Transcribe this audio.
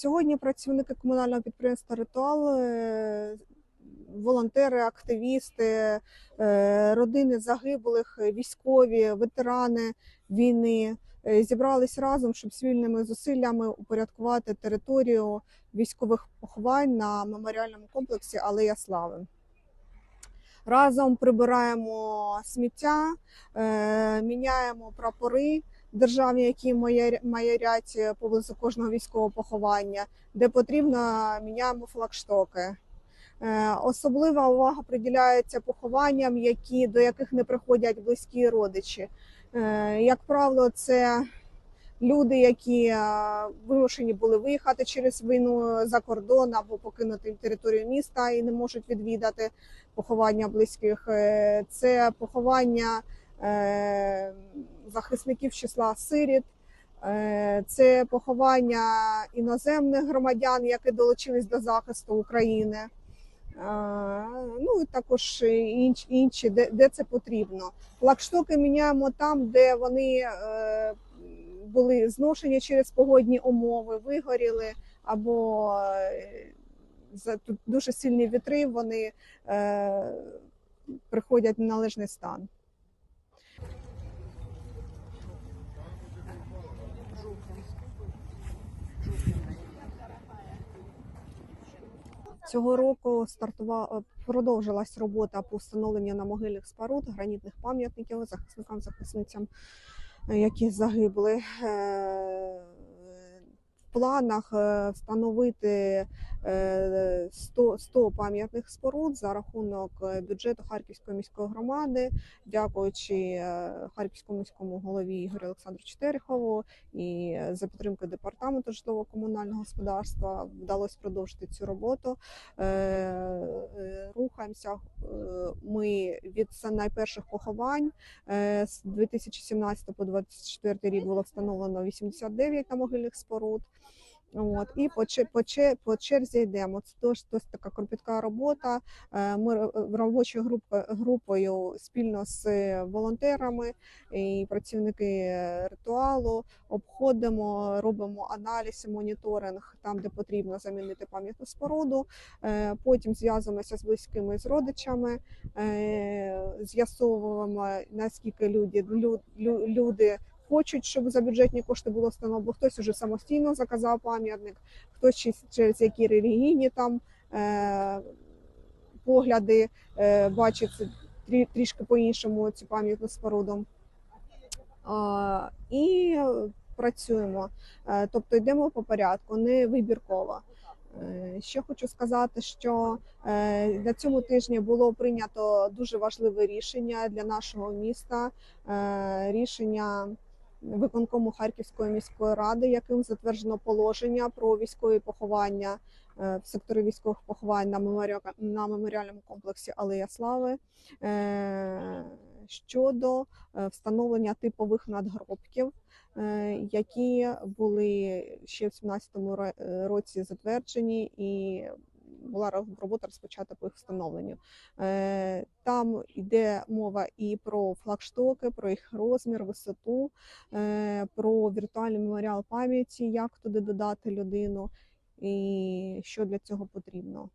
Сьогодні працівники комунального підприємства Ритуал, е, волонтери, активісти, е, родини загиблих, військові, ветерани війни е, зібрались разом, щоб спільними зусиллями упорядкувати територію військових поховань на меморіальному комплексі Алея Слави. Разом прибираємо сміття, міняємо прапори державні, які маяря- маярять поблизу кожного військового поховання, де потрібно, міняємо флагштоки. Е, Особлива увага приділяється похованням, які, до яких не приходять близькі родичі. Е, Як правило, це люди, які е, вимушені були виїхати через війну за кордон або покинути територію міста і не можуть відвідати поховання близьких. Е, Це поховання е, захисників числа сиріт. Е, Це поховання іноземних громадян, які долучились до захисту України. Е, Ну і також інші, інші де, де це потрібно. Флагштоки міняємо там, де вони е, були зношені через погодні умови, вигоріли або е, тут дуже сильні вітри, вони е, приходять в належний стан. Цього року стартувала продовжилась робота по встановленню на могильних споруд гранітних пам'ятників захисникам захисницям, е, які загибли. Планах е, встановити е, 100, 100 пам'ятних споруд за рахунок е, бюджету Харківської міської громади, дякуючи Харківському міському голові Ігорю Олександровичу Терехову і за підтримкою департаменту житлово-комунального господарства вдалося продовжити цю роботу. Рухаємося ми від найперших поховань. З 2017 по 2024 рік було встановлено 89 намогильних споруд. От і по по, по черзі йдемо. Це досить така кропітка робота. Е, Ми робочою групою, групою спільно з волонтерами і працівники е, ритуалу обходимо, робимо аналіз, моніторинг там, де потрібно замінити пам'ятну споруду. Е, Потім зв'язуємося з близькими з родичами, е, з'ясовуємо наскільки люди, лю- лю- люди хочуть, щоб за бюджетні кошти було встановлено, бо хтось уже самостійно заказав пам'ятник, хтось через- які релігійні там е, погляди е, бачить трі- трішки по-іншому цю пам'ятну споруду. А, і працюємо. Е, Тобто йдемо по порядку, не вибірково. Е, Ще хочу сказати, що е, на цьому тижні було прийнято дуже важливе рішення для нашого міста. е, Рішення виконкому Харківської міської ради, яким затверджено положення про військові поховання е, в секторі військових поховань на меморіа- на меморіальному комплексі Алея Слави е, щодо е, встановлення типових надгробків, які були ще в 17-му е, році затверджені і була ро- робота розпочата по їх встановленню. Е, Там йде мова і про флагштоки, про їх розмір, висоту, е, про віртуальний меморіал пам'яті, як туди додати людину і що для цього потрібно.